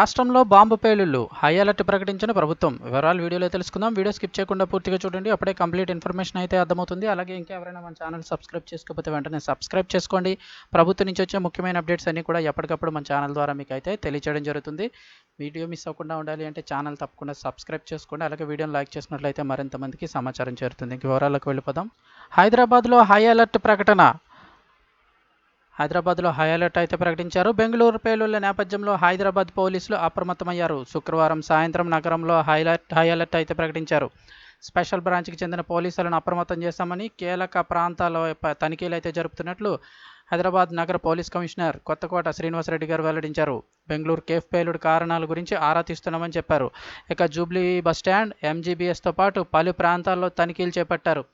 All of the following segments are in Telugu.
రాష్ట్రంలో బాంబు పేలుళ్ళు హై అలర్ట్ ప్రకటించిన ప్రభుత్వం. వివరాలు వీడియోలో తెలుసుకుందాం. వీడియో స్కిప్ చేయకుండా పూర్తిగా చూడండి. అప్పుడే కంప్లీట్ ఇన్ఫర్మేషన్ అయితే అర్థమవుతుంది. అలాగే ఇంకా ఎవరైనా మన ఛానల్ సబ్స్క్రైబ్ చేసుకోకపోతే వెంటనే సబ్స్క్రైబ్ చేసుకోండి. ప్రభుత్వం నుంచి వచ్చే ముఖ్యమైన అప్డేట్స్ అన్నీ కూడా ఎప్పటికప్పుడు మన ఛానల్ ద్వారా మీకు అయితే తెలియచేయడం జరుగుతుంది. వీడియో మిస్ అవ్వకుండా ఉండాలి అంటే ఛానల్ తప్పకుండా సబ్స్క్రైబ్ చేసుకోండి. అలాగే వీడియోని లైక్ చేసినట్లయితే మరింత మందికి సమాచారం చేరుతుంది. ఇంక వివరాలకు వెళ్ళిపోదాం. హైదరాబాద్లో హై అలర్ట్ ప్రకటన. హైదరాబాద్లో హై అలర్ట్ అయితే ప్రకటించారు. బెంగళూరు పేలుళ్ళ నేపథ్యంలో హైదరాబాద్ పోలీసులు అప్రమత్తమయ్యారు. శుక్రవారం సాయంత్రం నగరంలో హైలైట్ హై అలర్ట్ అయితే ప్రకటించారు. స్పెషల్ బ్రాంచ్కి చెందిన పోలీసులను అప్రమత్తం చేశామని కీలక ప్రాంతాల తనిఖీలు అయితే జరుపుతున్నట్లు హైదరాబాద్ నగర పోలీస్ కమిషనర్ కొత్తకోట శ్రీనివాసరెడ్డి గారు వెల్లడించారు. బెంగళూరు కేఫ్ పేలుడు కారణాల గురించి ఆరా తీస్తున్నామని చెప్పారు. ఇక జూబ్లీ బస్టాండ్ ఎంజీబీఎస్తో పాటు పలు ప్రాంతాల్లో తనిఖీలు చేపట్టారు.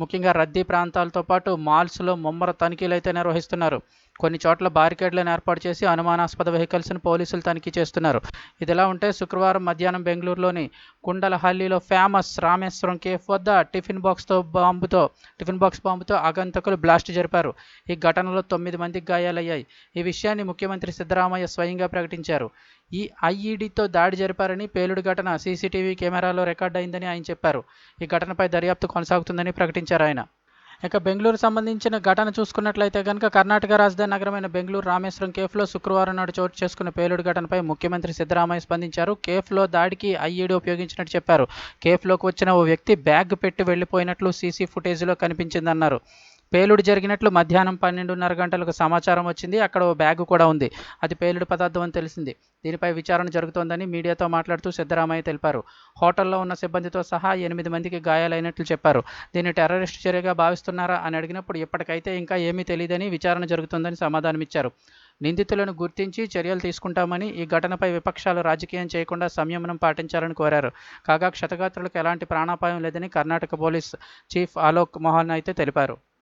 ముఖ్యంగా రద్దీ ప్రాంతాలతో పాటు మాల్స్లో ముమ్మర తనిఖీలు అయితే నిర్వహిస్తున్నారు. కొన్ని చోట్ల బారికేడ్లను ఏర్పాటు చేసి అనుమానాస్పద వెహికల్స్ను పోలీసులు తనిఖీ చేస్తున్నారు. ఇదిలా ఉంటే శుక్రవారం మధ్యాహ్నం బెంగళూరులోని కుండలహల్లిలో ఫేమస్ రామేశ్వరం కేఫ్ వద్ద టిఫిన్ బాక్స్తో బాంబుతో టిఫిన్ బాక్స్ బాంబుతో ఆగంతకులు బ్లాస్ట్ జరిపారు. ఈ ఘటనలో తొమ్మిది మందికి గాయాలయ్యాయి. ఈ విషయాన్ని ముఖ్యమంత్రి సిద్ధరామయ్య స్వయంగా ప్రకటించారు. ఈ ఐఈడీతో దాడి జరిపారని పేలుడు ఘటన సీసీటీవీ కెమెరాలో రికార్డ్ అయిందని ఆయన చెప్పారు. ఈ ఘటనపై దర్యాప్తు కొనసాగుతుందని ప్రకటించారు ఆయన. ఇక బెంగళూరు సంబంధించిన ఘటన చూసుకున్నట్లయితే కనుక కర్ణాటక రాజధాని నగరమైన బెంగళూరు రామేశ్వరం కేఫ్లో శుక్రవారం నాడు చోటు చేసుకున్న పేలుడు ఘటనపై ముఖ్యమంత్రి సిద్ధరామయ్య స్పందించారు. కేఫ్లో దాడికి ఐఈడీ ఉపయోగించినట్టు చెప్పారు. కేఫ్లోకి వచ్చిన ఓ వ్యక్తి బ్యాగ్ పెట్టి వెళ్ళిపోయినట్లు సీసీ ఫుటేజ్లో కనిపించిందన్నారు. పేలుడు జరిగినట్లు మధ్యాహ్నం పన్నెండున్నర గంటలకు సమాచారం వచ్చింది. అక్కడ ఓ బ్యాగ్ కూడా ఉంది. అది పేలుడు పదార్థం అని తెలిసింది. దీనిపై విచారణ జరుగుతోందని మీడియాతో మాట్లాడుతూ సిద్ధరామయ్య తెలిపారు. హోటల్లో ఉన్న సిబ్బందితో సహా ఎనిమిది మందికి గాయాలైనట్లు చెప్పారు. దీన్ని టెర్రరిస్ట్ చర్యగా భావిస్తున్నారా అని అడిగినప్పుడు ఇప్పటికైతే ఇంకా ఏమీ తెలియదని విచారణ జరుగుతుందని సమాధానమిచ్చారు నిందితులను గుర్తించి చర్యలు తీసుకుంటామని ఈ ఘటనపై విపక్షాలు రాజకీయం చేయకుండా సంయమనం పాటించాలని కోరారు. కాగా క్షతగాత్రులకు ఎలాంటి ప్రాణాపాయం లేదని కర్ణాటక పోలీస్ చీఫ్ ఆలోక్ మోహన్ అయితే తెలిపారు.